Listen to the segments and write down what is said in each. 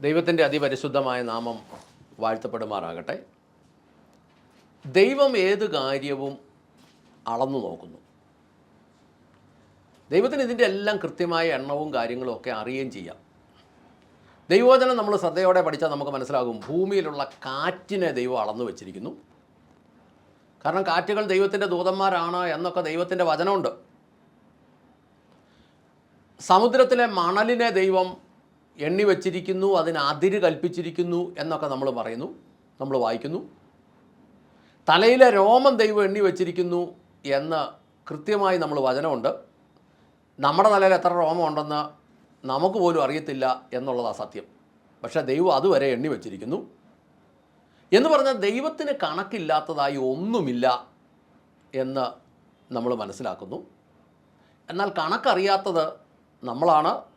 ദൈവത്തിന്റെ അതിപരിശുദ്ധമായ നാമം വാഴ്ത്തപ്പെടുമാറാകട്ടെ. ദൈവം ഏത് കാര്യവും അളന്നു നോക്കുന്നു. ദൈവത്തിന് ഇതിന്റെ എല്ലാം കൃത്യമായ എണ്ണവും കാര്യങ്ങളും ഒക്കെ അറിയുകയും ചെയ്യാം. ദൈവോചനം നമ്മൾ ശ്രദ്ധയോടെ പഠിച്ചാൽ നമുക്ക് മനസ്സിലാകും ഭൂമിയിലുള്ള കാറ്റിനെ ദൈവം അളന്നു വെച്ചിരിക്കുന്നു. കാരണം കാറ്റുകൾ ദൈവത്തിന്റെ ദൂതന്മാരാണ് എന്നൊക്കെ ദൈവത്തിന്റെ വചനമുണ്ട്. സമുദ്രത്തിലെ മണലിനെ ദൈവം എണ്ണി വച്ചിരിക്കുന്നു അതിന് അതിര് കൽപ്പിച്ചിരിക്കുന്നു എന്നൊക്കെ നമ്മൾ പറയുന്നു നമ്മൾ വായിക്കുന്നു. തലയിലെ രോമം ദൈവം എണ്ണി വച്ചിരിക്കുന്നു എന്ന് കൃത്യമായി നമ്മൾ വചനമുണ്ട്. നമ്മുടെ തലയിൽ എത്ര രോമം ഉണ്ടെന്ന് നമുക്ക് പോലും അറിയത്തില്ല എന്നുള്ളതാണ് സത്യം. പക്ഷേ ദൈവം അതുവരെ എണ്ണി വച്ചിരിക്കുന്നു. എന്ന് പറഞ്ഞാൽ ദൈവത്തിന് കണക്കില്ലാത്തതായി ഒന്നുമില്ല എന്ന് നമ്മൾ മനസ്സിലാക്കുന്നു. എന്നാൽ കണക്കറിയാത്തത് നമ്മളാണ്.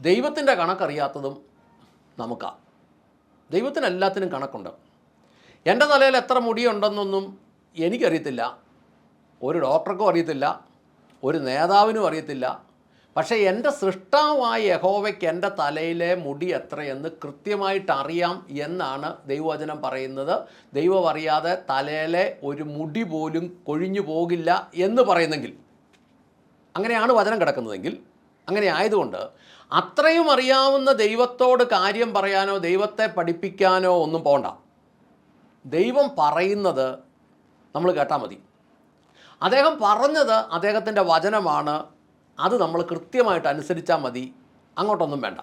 ദൈവത്തിന്റെ കണക്കറിയാത്തതും നമുക്കാണ് ദൈവത്തിന് എല്ലാത്തിനും കണക്കുണ്ട്. എന്റെ തലയിൽ എത്ര മുടിയുണ്ടെന്നൊന്നും എനിക്കറിയത്തില്ല. ഒരു ഡോക്ടർക്കും അറിയത്തില്ല. ഒരു നേതാവിനും അറിയത്തില്ല. പക്ഷേ എന്റെ സൃഷ്ടാവായ യഹോവയ്ക്ക് എന്റെ തലയിലെ മുടി എത്രയെന്ന് കൃത്യമായിട്ട് അറിയാം എന്നാണ് ദൈവവചനം പറയുന്നത്. ദൈവം അറിയാതെ തലയിലെ ഒരു മുടി പോലും കൊഴിഞ്ഞു പോകില്ല എന്ന് പറയുന്നെങ്കിൽ. അങ്ങനെയാണ് വചനം കിടക്കുന്നതെങ്കിൽ അങ്ങനെ ആയതുകൊണ്ട് അത്രയും അറിയാവുന്ന ദൈവത്തോട് കാര്യം പറയാനോ ദൈവത്തെ പഠിപ്പിക്കാനോ ഒന്നും പോണ്ട. ദൈവം പറയുന്നത് നമ്മൾ കേട്ടാൽ മതി. അദ്ദേഹം പറഞ്ഞത് അദ്ദേഹത്തിന്റെ വചനമാണ്. അത് നമ്മൾ കൃത്യമായിട്ട് അനുസരിച്ചാൽ മതി. അങ്ങോട്ടൊന്നും വേണ്ട.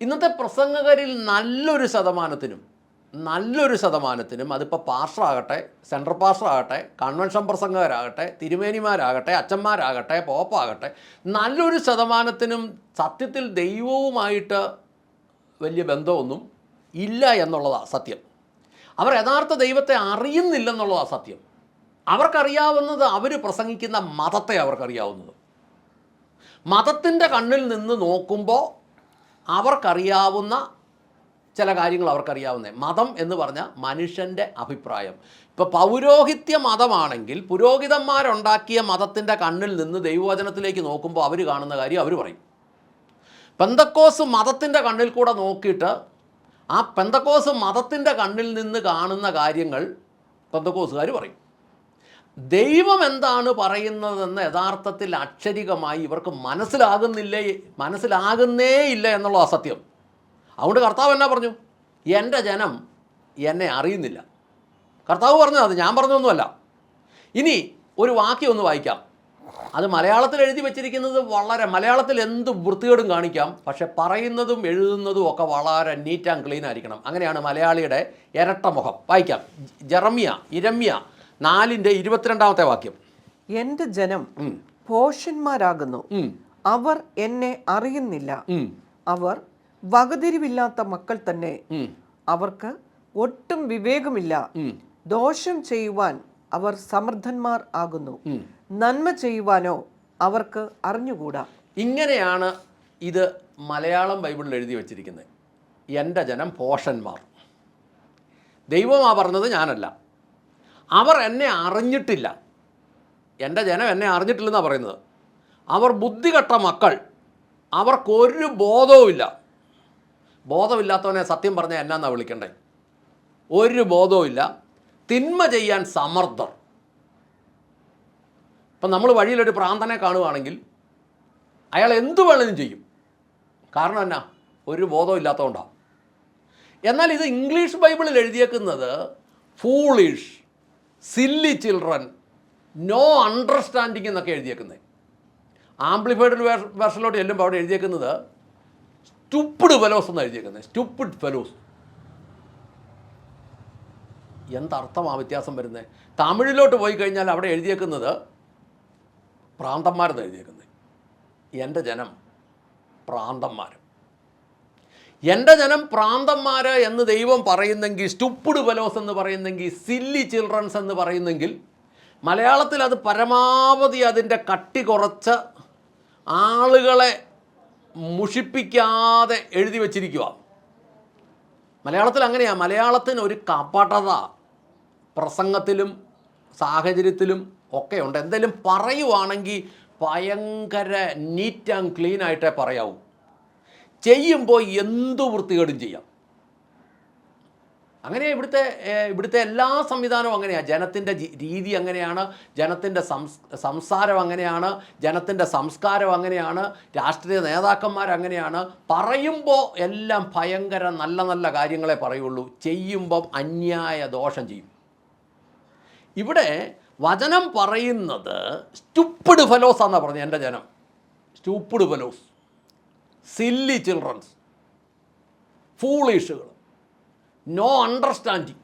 ഇന്നത്തെ പ്രസംഗകരിൽ നല്ലൊരു ശതമാനത്തിനും നല്ലൊരു ശതമാനത്തിനും അതിപ്പോൾ പാസ്റ്ററാകട്ടെ സെൻട്രൽ പാസ്റ്ററാകട്ടെ കൺവെൻഷൻ പ്രസംഗകരാകട്ടെ തിരുമേനിമാരാകട്ടെ അച്ഛന്മാരാകട്ടെ പോപ്പാകട്ടെ നല്ലൊരു ശതമാനത്തിനും സത്യത്തിൽ ദൈവവുമായിട്ട് വലിയ ബന്ധമൊന്നും ഇല്ല എന്നുള്ളതാണ് സത്യം. അവർ യഥാർത്ഥ ദൈവത്തെ അറിയുന്നില്ലെന്നുള്ളതാണ് സത്യം. അവർക്കറിയാവുന്നത് അവർ പ്രസംഗിക്കുന്ന മതത്തെ അവർക്കറിയാവുന്നത്. മതത്തിന്റെ കണ്ണിൽ നിന്ന് നോക്കുമ്പോൾ അവർക്കറിയാവുന്ന ചില കാര്യങ്ങൾ അവർക്കറിയാവുന്നത് മതം എന്ന് പറഞ്ഞാൽ മനുഷ്യന്റെ അഭിപ്രായം. ഇപ്പോൾ പൗരോഹിത്യ മതമാണെങ്കിൽ പുരോഹിതന്മാരുണ്ടാക്കിയ മതത്തിന്റെ കണ്ണിൽ നിന്ന് ദൈവവചനത്തിലേക്ക് നോക്കുമ്പോൾ അവർ കാണുന്ന കാര്യം അവർ പറയും. പെന്തക്കോസ് മതത്തിന്റെ കണ്ണിൽ കൂടെ നോക്കിയിട്ട് ആ പെന്തക്കോസ് മതത്തിന്റെ കണ്ണിൽ നിന്ന് കാണുന്ന കാര്യങ്ങൾ പെന്തക്കോസുകാർ പറയും. ദൈവം എന്താണ് പറയുന്നതെന്ന് യഥാർത്ഥത്തിൽ അക്ഷരികമായി ഇവർക്ക് മനസ്സിലാകുന്നില്ലേ മനസ്സിലാകുന്നേ ഇല്ല എന്നുള്ള അസത്യം അതുകൊണ്ട് കർത്താവ് എന്നാ പറഞ്ഞു? എന്റെ ജനം എന്നെ അറിയുന്നില്ല. കർത്താവ് പറഞ്ഞത് അത് ഞാൻ പറഞ്ഞൊന്നുമല്ല ഇനി ഒരു വാക്യം ഒന്ന് വായിക്കാം. അത് മലയാളത്തിൽ എഴുതി വെച്ചിരിക്കുന്നത് വളരെ മലയാളത്തിൽ എന്ത് വൃത്തികേടും കാണിക്കാം പക്ഷെ പറയുന്നതും എഴുതുന്നതും ഒക്കെ വളരെ നീറ്റ് ആൻഡ് ക്ലീൻ ആയിരിക്കണം. അങ്ങനെയാണ് മലയാളിയുടെ ഇരട്ട മുഖം. വായിക്കാം. ജറമ്യ ഇരമ്യ നാലിന്റെ ഇരുപത്തിരണ്ടാമത്തെ വാക്യം. എന്റെ ജനം പോഷന്മാരാകുന്നു ഭോഷന്മാരാകുന്നു. അവർ എന്നെ അറിയുന്നില്ല. അവർ വകതിരിവില്ലാത്ത മക്കൾ തന്നെ അവർക്ക് ഒട്ടും വിവേകമില്ല. ദോഷം ചെയ്യുവാൻ അവർ സമർത്ഥന്മാർ ആകുന്നു. നന്മ ചെയ്യുവാനോ അവർക്ക് അറിഞ്ഞുകൂടാ. ഇങ്ങനെയാണ് ഇത് മലയാളം ബൈബിളിൽ എഴുതി വച്ചിരിക്കുന്നത്. എന്റെ ജനം പോഷന്മാർ. ദൈവമാ പറഞ്ഞത് ഞാനല്ല. അവർ എന്നെ അറിഞ്ഞിട്ടില്ല. എന്റെ ജനം എന്നെ അറിഞ്ഞിട്ടില്ലെന്നാണ് പറയുന്നത്. അവർ ബുദ്ധികെട്ട മക്കൾ. അവർക്കൊരു ബോധവുമില്ല. ബോധമില്ലാത്തവനെ സത്യം പറഞ്ഞാൽ എന്നാന്നാ വിളിക്കണ്ടേ? ഒരു ബോധവുമില്ല. തിന്മ ചെയ്യാൻ സമർത്ഥർ. ഇപ്പം നമ്മൾ വഴിയിലൊരു പ്രാന്തനെ കാണുവാണെങ്കിൽ അയാൾ എന്തു വേണമെങ്കിലും ചെയ്യും. കാരണം എന്നാ? ഒരു ബോധവും ഇല്ലാത്തതുകൊണ്ടാണ് എന്നാൽ ഇത് ഇംഗ്ലീഷ് ബൈബിളിൽ എഴുതിയേക്കുന്നത് foolish silly children no understanding എന്നൊക്കെ എഴുതിയേക്കുന്നത് ആംപ്ലിഫൈഡ് വേർഷനിലോട്ട് ചെല്ലുമ്പോൾ അവിടെ എഴുതിയേക്കുന്നത് സ്റ്റുപ്പിഡ് ഫെലോസ് എന്ന് എഴുതിയേക്കുന്നത് സ്റ്റുപ്പിഡ് ഫെലോസ് എന്തർത്ഥമാ വ്യത്യാസം വരുന്നത് തമിഴിലോട്ട് പോയി കഴിഞ്ഞാൽ അവിടെ എഴുതിയേക്കുന്നത് പ്രാന്തന്മാരെന്ന് എഴുതിയേക്കുന്നത് എന്റെ ജനം പ്രാന്തന്മാർ എന്റെ ജനം പ്രാന്തന്മാർ എന്ന് ദൈവം പറയുന്നെങ്കിൽ സ്റ്റുപ്പിഡ് ഫെലോസ് എന്ന് പറയുന്നെങ്കിൽ സില്ലി ചിൽഡ്രൻസ് എന്ന് പറയുന്നെങ്കിൽ മലയാളത്തിൽ അത് പരമാവധി അതിന്റെ കട്ടി കുറച്ച് ആളുകളെ മുഷിപ്പിക്കാതെ എഴുതി വച്ചിരിക്കുക. മലയാളത്തിൽ അങ്ങനെയാണ് മലയാളത്തിന് ഒരു കപടത പ്രസംഗത്തിലും സാഹചര്യത്തിലും ഒക്കെ ഉണ്ട്. എന്തെങ്കിലും പറയുവാണെങ്കിൽ ഭയങ്കര നീറ്റ് ആൻഡ് ക്ലീൻ ആയിട്ടേ പറയാവൂ. ചെയ്യുമ്പോൾ എന്തു വൃത്തികേടും ചെയ്യാം. അങ്ങനെ ഇവിടുത്തെ ഇവിടുത്തെ എല്ലാ സംവിധാനവും അങ്ങനെയാണ് ജനത്തിന്റെ രീതി അങ്ങനെയാണ് ജനത്തിന്റെ സംസ് സംസാരം അങ്ങനെയാണ് ജനത്തിന്റെ സംസ്കാരം അങ്ങനെയാണ് രാഷ്ട്രീയ നേതാക്കന്മാർ അങ്ങനെയാണ്. പറയുമ്പോൾ എല്ലാം ഭയങ്കര നല്ല നല്ല കാര്യങ്ങളെ പറയുള്ളൂ. ചെയ്യുമ്പം അന്യായ ദോഷം ചെയ്യും. ഇവിടെ വചനം പറയുന്നത് സ്റ്റുപ്പിഡ് ഫെലോസ് എന്നാണ് പറഞ്ഞത് എന്റെ ജനം. സ്റ്റുപ്പിഡ് ഫെലോസ് സില്ലി ചിൽഡ്രൻസ് ഫൂളിഷുകൾ നോ അണ്ടർസ്റ്റാൻഡിങ്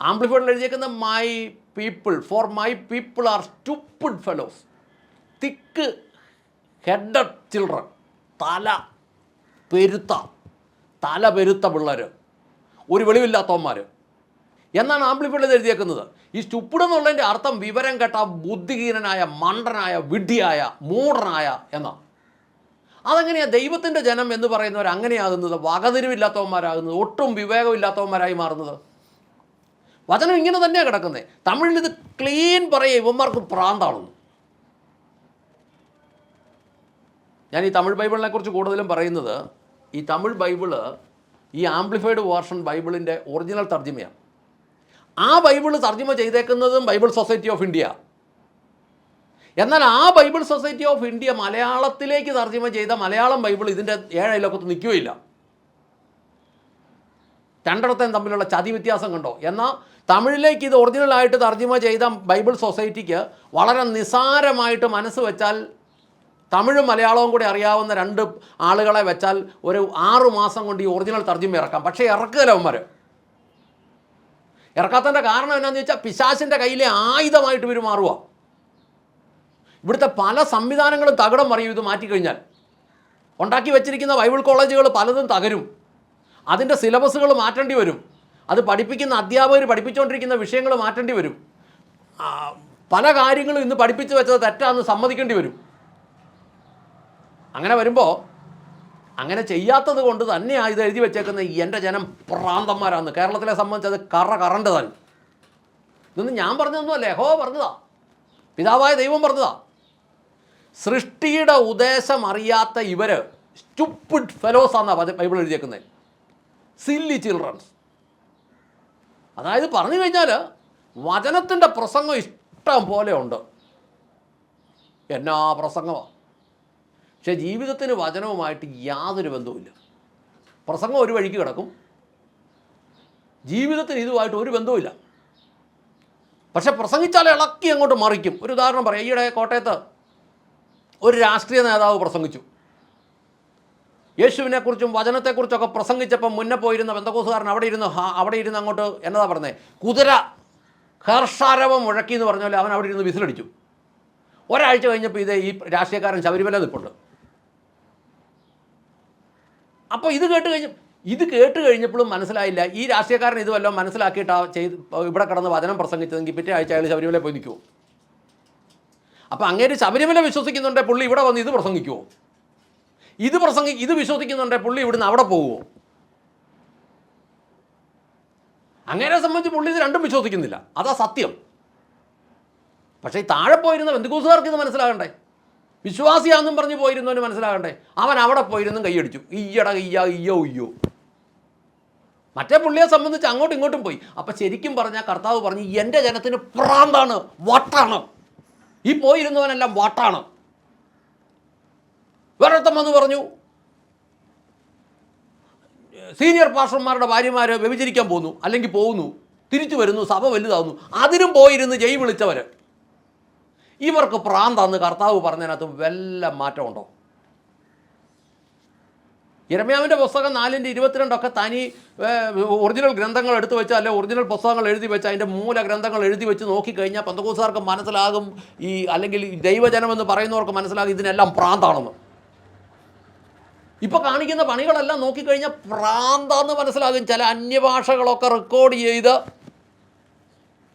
ആംപ്ലിഫൈഡിൽ എഴുതിയേക്കുന്ന my people for my people are stupid fellows thick headed children തല പെരുത്ത തല പെരുത്ത പിള്ളേർ ഒരു വെളിവില്ലാത്തവന്മാർ എന്നാണ് ആംപ്ലിഫൈഡിൽ എഴുതിയേക്കുന്നത്. ഈ സ്റ്റുപ്പിഡ് എന്നുള്ളതിന്റെ അർത്ഥം വിവരം കേട്ട ബുദ്ധിഹീനനായ മണ്ടനായ വിഡ്ഢിയായ മൂഢനായ എന്നാണ്. അതെങ്ങനെയാണ് ദൈവത്തിന്റെ ജനം എന്ന് പറയുന്നവർ അങ്ങനെയാകുന്നത്? വകതിരിവില്ലാത്തവന്മാരാകുന്നത് ഒട്ടും വിവേകമില്ലാത്തവന്മാരായി മാറുന്നത്. വചനം ഇങ്ങനെ തന്നെയാണ് കിടക്കുന്നത് തമിഴിൽ ഇത് ക്ലീൻ പറയുക ഇവന്മാർക്ക് പ്രാന്താണെന്ന്. ഞാൻ ഈ തമിഴ് ബൈബിളിനെ കുറിച്ച് കൂടുതലും പറയുന്നത് ഈ തമിഴ് ബൈബിൾ ഈ ആംപ്ലിഫൈഡ് വേർഷൻ ബൈബിളിന്റെ ഒറിജിനൽ തർജിമയാണ്. ആ ബൈബിൾ തർജിമ ചെയ്തേക്കുന്നതും ബൈബിൾ സൊസൈറ്റി ഓഫ് ഇന്ത്യ. എന്നാൽ ആ ബൈബിൾ സൊസൈറ്റി ഓഫ് ഇന്ത്യ മലയാളത്തിലേക്ക് തർജമ ചെയ്ത മലയാളം ബൈബിൾ ഇതിന്റെ ഏഴയിലൊക്കെ നിൽക്കുകയില്ല. രണ്ടിടത്തേം തമ്മിലുള്ള ചതി വ്യത്യാസം കണ്ടോ? എന്നാൽ തമിഴിലേക്ക് ഇത് ഒറിജിനലായിട്ട് തർജമ ചെയ്ത ബൈബിൾ സൊസൈറ്റിക്ക് വളരെ നിസാരമായിട്ട് മനസ്സ് വെച്ചാൽ തമിഴും മലയാളവും കൂടി അറിയാവുന്ന രണ്ട് ആളുകളെ വെച്ചാൽ ഒരു ആറു മാസം കൊണ്ട് ഈ ഒറിജിനൽ തർജമ ഇറക്കാം. പക്ഷേ ഇറക്കുകയില്ല അവന്മാർ. ഇറക്കാത്തതിന്റെ കാരണം എന്നാന്ന് ചോദിച്ചാൽ പിശാസിന്റെ കയ്യിലെ ആയുധമായിട്ട് ഇവർ മാറുക ഇവിടുത്തെ പല സംവിധാനങ്ങളും തകടം മറിയും ഇത് മാറ്റിക്കഴിഞ്ഞാൽ. ഉണ്ടാക്കി വെച്ചിരിക്കുന്ന ബൈബിൾ കോളേജുകൾ പലതും തകരും. അതിന്റെ സിലബസുകൾ മാറ്റേണ്ടി വരും. അത് പഠിപ്പിക്കുന്ന അധ്യാപകർ പഠിപ്പിച്ചുകൊണ്ടിരിക്കുന്ന വിഷയങ്ങൾ മാറ്റേണ്ടി വരും. പല കാര്യങ്ങളും ഇന്ന് പഠിപ്പിച്ചു വെച്ചത് തെറ്റാന്ന് സമ്മതിക്കേണ്ടി വരും. അങ്ങനെ വരുമ്പോൾ അങ്ങനെ ചെയ്യാത്തത് കൊണ്ട് തന്നെയാണ് ഇത് എഴുതി വെച്ചേക്കുന്നത് എന്റെ ജനം പ്രാന്തന്മാരാന്ന്. കേരളത്തിലെ സംബന്ധിച്ച് അത് കറ കറണ്ട് തന്നെ ഇതൊന്നും ഞാൻ പറഞ്ഞതൊന്നുമല്ല. ഹോ പറഞ്ഞതാ. പിതാവായ ദൈവം പറഞ്ഞതാ. സൃഷ്ടിയുടെ ഉദ്ദേശം അറിയാത്ത ഇവർ സ്റ്റുപ്പിഡ് ഫെലോസ് എന്നാണ് ബൈബിൾ എഴുതിയേക്കുന്നത് സില്ലി ചിൽഡ്രൻസ് അതായത് പറഞ്ഞു കഴിഞ്ഞാൽ വചനത്തിന്റെ പ്രസംഗം ഇഷ്ടം പോലെ ഉണ്ട്. എന്നാ പ്രസംഗമാണ് പക്ഷെ ജീവിതത്തിന് വചനവുമായിട്ട് യാതൊരു ബന്ധവുമില്ല. പ്രസംഗം ഒരു വഴിക്ക് കിടക്കും. ജീവിതത്തിന് ഇതുമായിട്ട് ഒരു ബന്ധവുമില്ല. പക്ഷെ പ്രസംഗിച്ചാൽ ഇളക്കി അങ്ങോട്ട് മറിക്കും. ഒരു ഉദാഹരണം പറയാം. ഈയിടെ കോട്ടയത്ത് ഒരു രാഷ്ട്രീയ നേതാവ് പ്രസംഗിച്ചു. യേശുവിനെക്കുറിച്ചും വചനത്തെക്കുറിച്ചൊക്കെ പ്രസംഗിച്ചപ്പം മുന്നേ പോയിരുന്ന ബന്ധക്കോസുകാരൻ അവിടെ ഇരുന്ന് അവിടെ ഇരുന്ന് അങ്ങോട്ട് എന്നതാ പറഞ്ഞത് കുതിര ഹർഷാരവം മുഴക്കി എന്ന് പറഞ്ഞാൽ അവൻ അവിടെ ഇരുന്ന് വിസിലടിച്ചു. ഒരാഴ്ച കഴിഞ്ഞപ്പോൾ ഇത് ഈ രാഷ്ട്രീയക്കാരൻ ശബരിമല നിൽപ്പുണ്ട്. അപ്പോൾ ഇത് കേട്ട് കഴിഞ്ഞ് ഇത് കേട്ട് കഴിഞ്ഞപ്പോഴും മനസ്സിലായില്ല. ഈ രാഷ്ട്രീയക്കാരൻ ഇതുവല്ലോ വല്ലതും മനസ്സിലാക്കിയിട്ടാ ചെയ്ത് ഇവിടെ കിടന്ന് വചനം പ്രസംഗിച്ചതെങ്കിൽ പിറ്റേ ആഴ്ച അയാൾ ശബരിമല പോയി നിൽക്കുമോ അപ്പോൾ അങ്ങേര് ശബരിമല വിശ്വസിക്കുന്നുണ്ടെ പുള്ളി ഇവിടെ വന്ന് ഇത് പ്രസംഗിക്കുമോ ഇത് പ്രസംഗി ഇത് വിശ്വസിക്കുന്നുണ്ടെ പുള്ളി ഇവിടുന്ന് അവിടെ പോകുമോ അങ്ങനെ സംബന്ധിച്ച് പുള്ളി ഇത് രണ്ടും വിശ്വസിക്കുന്നില്ല. അതാ സത്യം. പക്ഷേ ഈ താഴെ പോയിരുന്ന ബന്ധുക്കൂസുകാർക്ക് ഇത് മനസ്സിലാകണ്ടേ? വിശ്വാസിയാണെന്നും പറഞ്ഞ് പോയിരുന്നവന് മനസ്സിലാകണ്ടേ? അവൻ അവിടെ പോയിരുന്നും കൈയടിച്ചു. ഈയട ഈയ ഈയോ ഈയോ മറ്റേ പുള്ളിയെ സംബന്ധിച്ച് അങ്ങോട്ടും ഇങ്ങോട്ടും പോയി. അപ്പം ശരിക്കും പറഞ്ഞാൽ കർത്താവ് പറഞ്ഞു എന്റെ ജനത്തിന് പ്രാന്താണ് വട്ടാണ്. ഈ പോയിരുന്നവനെല്ലാം വാട്ടാണ്. വേറൊരുത്തം വന്ന് പറഞ്ഞു സീനിയർ പാസ്റ്റർമാരുടെ ഭാര്യമാർ വ്യഭിചരിക്കാൻ പോകുന്നു അല്ലെങ്കിൽ പോകുന്നു തിരിച്ചു വരുന്നു സഭ വലുതാവുന്നു അതിനും പോയിരുന്ന് ജയ് വിളിച്ചവർ ഇവർക്ക് പ്രാന്താന്ന് കർത്താവ് പറഞ്ഞതിനകത്ത് വല്ല മാറ്റമുണ്ടോ? ഇരമ്യാവിന്റെ പുസ്തകം നാലിന്റെ ഇരുപത്തിരണ്ടൊക്കെ തനി ഒറിജിനൽ ഗ്രന്ഥങ്ങൾ എടുത്തു വെച്ച് അല്ലെ ഒറിജിനൽ പുസ്തകങ്ങൾ എഴുതി വെച്ച് അതിന്റെ മൂല ഗ്രന്ഥങ്ങൾ എഴുതി വെച്ച് നോക്കിക്കഴിഞ്ഞാൽ പന്തകൂസുകാർക്ക് മനസ്സിലാകും ഈ അല്ലെങ്കിൽ ദൈവജനം എന്ന് പറയുന്നവർക്ക് മനസ്സിലാകും ഇതിനെല്ലാം പ്രാന്താണെന്ന്. ഇപ്പോൾ കാണിക്കുന്ന പണികളെല്ലാം നോക്കിക്കഴിഞ്ഞാൽ പ്രാന്താന്ന് മനസ്സിലാകും ചില അന്യഭാഷകളൊക്കെ റെക്കോർഡ് ചെയ്ത്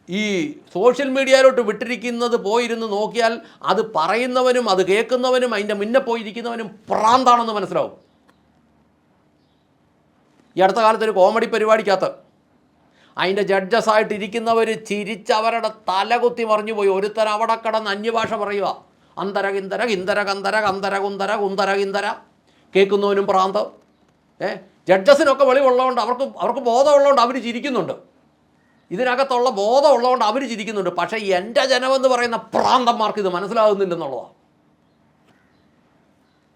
ഈ സോഷ്യൽ മീഡിയയിലോട്ട് വിട്ടിരിക്കുന്നത് പോയിരുന്ന് നോക്കിയാൽ അത് പറയുന്നവനും അത് കേൾക്കുന്നവനും അതിന്റെ മുന്നേ പോയിരിക്കുന്നവനും പ്രാന്താണെന്ന് മനസ്സിലാവും. ഈ അടുത്ത കാലത്ത് ഒരു കോമഡി പരിപാടിക്കകത്ത് അതിന്റെ ജഡ്ജസായിട്ട് ഇരിക്കുന്നവർ ചിരിച്ച് അവരുടെ തലകുത്തി മറിഞ്ഞു പോയി. ഒരുത്തൻ അവിടെ കിടന്ന് അന്യഭാഷ പറയുക. അന്തര കിന്തര കിന്തര കന്തര കന്തര കുന്തര കുന്തര കിന്തര കേൾക്കുന്നവനും പ്രാന്ത്. ഏ? ജഡ്ജസിനൊക്കെ വെളിവുള്ളതുകൊണ്ട് അവർക്ക് അവർക്ക് ബോധമുള്ളതുകൊണ്ട് അവർ ചിരിക്കുന്നുണ്ട്. ഇതിനകത്തുള്ള ബോധമുള്ളതുകൊണ്ട് അവർ ചിരിക്കുന്നുണ്ട്. പക്ഷേ എന്റെ ജനമെന്ന് പറയുന്ന പ്രാന്തന്മാർക്ക് ഇത് മനസ്സിലാകുന്നില്ലെന്നുള്ളതാണ്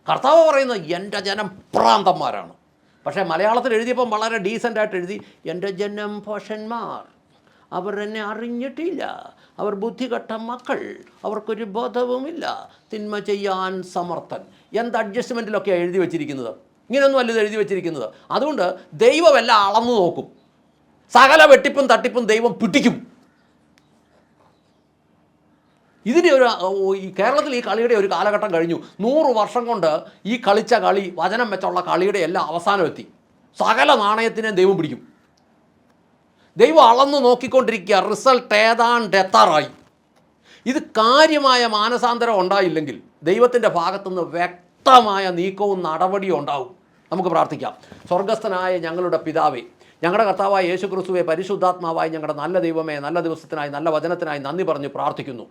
കർത്താവ് പറയുന്നത് എന്റെ ജനം പ്രാന്തന്മാരാണ്. പക്ഷേ മലയാളത്തിൽ എഴുതിയപ്പം വളരെ ഡീസന്റായിട്ട് എഴുതി എന്റെ ജനം പോഷന്മാർ അവർ എന്നെ അറിഞ്ഞിട്ടില്ല. അവർ ബുദ്ധികെട്ട മക്കൾ അവർക്കൊരു ബോധവുമില്ല. തിന്മ ചെയ്യാൻ സമർത്ഥൻ. എന്ത് അഡ്ജസ്റ്റ്മെന്റിലൊക്കെയാണ് എഴുതി വെച്ചിരിക്കുന്നത്? ഇങ്ങനെയൊന്നും അല്ല ഇത് എഴുതി വെച്ചിരിക്കുന്നത്. അതുകൊണ്ട് ദൈവമെല്ലാം അളന്നു നോക്കും. സകല വെട്ടിപ്പും തട്ടിപ്പും ദൈവം പിടിക്കും. ഇതിന് ഒരു ഈ കേരളത്തിൽ ഈ കളിയുടെ ഒരു കാലഘട്ടം കഴിഞ്ഞു. നൂറ് വർഷം കൊണ്ട് ഈ കളിച്ച കളി വചനം വെച്ചുള്ള കളിയുടെ എല്ലാം അവസാനം എത്തി സകല നാണയത്തിനെ ദൈവം പിടിക്കും. ദൈവം അളന്നു നോക്കിക്കൊണ്ടിരിക്കുക. റിസൾട്ട് ഏതാണ്ട് എത്താറായി. ഇത് കാര്യമായ മാനസാന്തരം ഉണ്ടായില്ലെങ്കിൽ ദൈവത്തിന്റെ ഭാഗത്തുനിന്ന് വ്യക്തമായ നീക്കവും നടപടിയും ഉണ്ടാവും. നമുക്ക് പ്രാർത്ഥിക്കാം. സ്വർഗസ്ഥനായ ഞങ്ങളുടെ പിതാവേ ഞങ്ങളുടെ കർത്താവായ യേശു ക്രിസ്തുവെ പരിശുദ്ധാത്മാവായി ഞങ്ങളുടെ നല്ല ദൈവമേ നല്ല ദിവസത്തിനായി നല്ല വചനത്തിനായി നന്ദി പറഞ്ഞ് പ്രാർത്ഥിക്കുന്നു.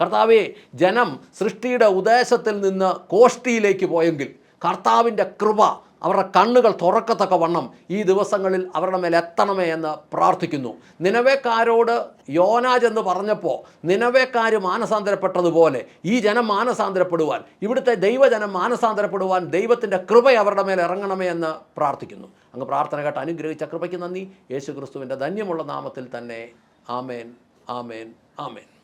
കർത്താവെ ജനം സൃഷ്ടിയുടെ ഉദ്ദേശത്തിൽ നിന്ന് കോഷ്ടിയിലേക്ക് പോയെങ്കിൽ കർത്താവിന്റെ കൃപ അവരുടെ കണ്ണുകൾ തുറക്കത്തക്ക വണ്ണം ഈ ദിവസങ്ങളിൽ അവരുടെ മേൽ എത്തണമേ എന്ന് പ്രാർത്ഥിക്കുന്നു. നിലവേക്കാരോട് യോനാജ് എന്ന് പറഞ്ഞപ്പോൾ നിലവേക്കാർ മാനസാന്തരപ്പെട്ടതുപോലെ ഈ ജനം മാനസാന്തരപ്പെടുവാൻ ഇവിടുത്തെ ദൈവജനം മാനസാന്തരപ്പെടുവാൻ ദൈവത്തിന്റെ കൃപ അവരുടെ മേൽ ഇറങ്ങണമേ എന്ന് പ്രാർത്ഥിക്കുന്നു. അങ്ങ് പ്രാർത്ഥന കേട്ട് അനുഗ്രഹിച്ച കൃപയ്ക്ക് നന്ദി. യേശു ക്രിസ്തുവിന്റെ ധന്യമുള്ള നാമത്തിൽ തന്നെ ആമേൻ ആമേൻ ആമേൻ.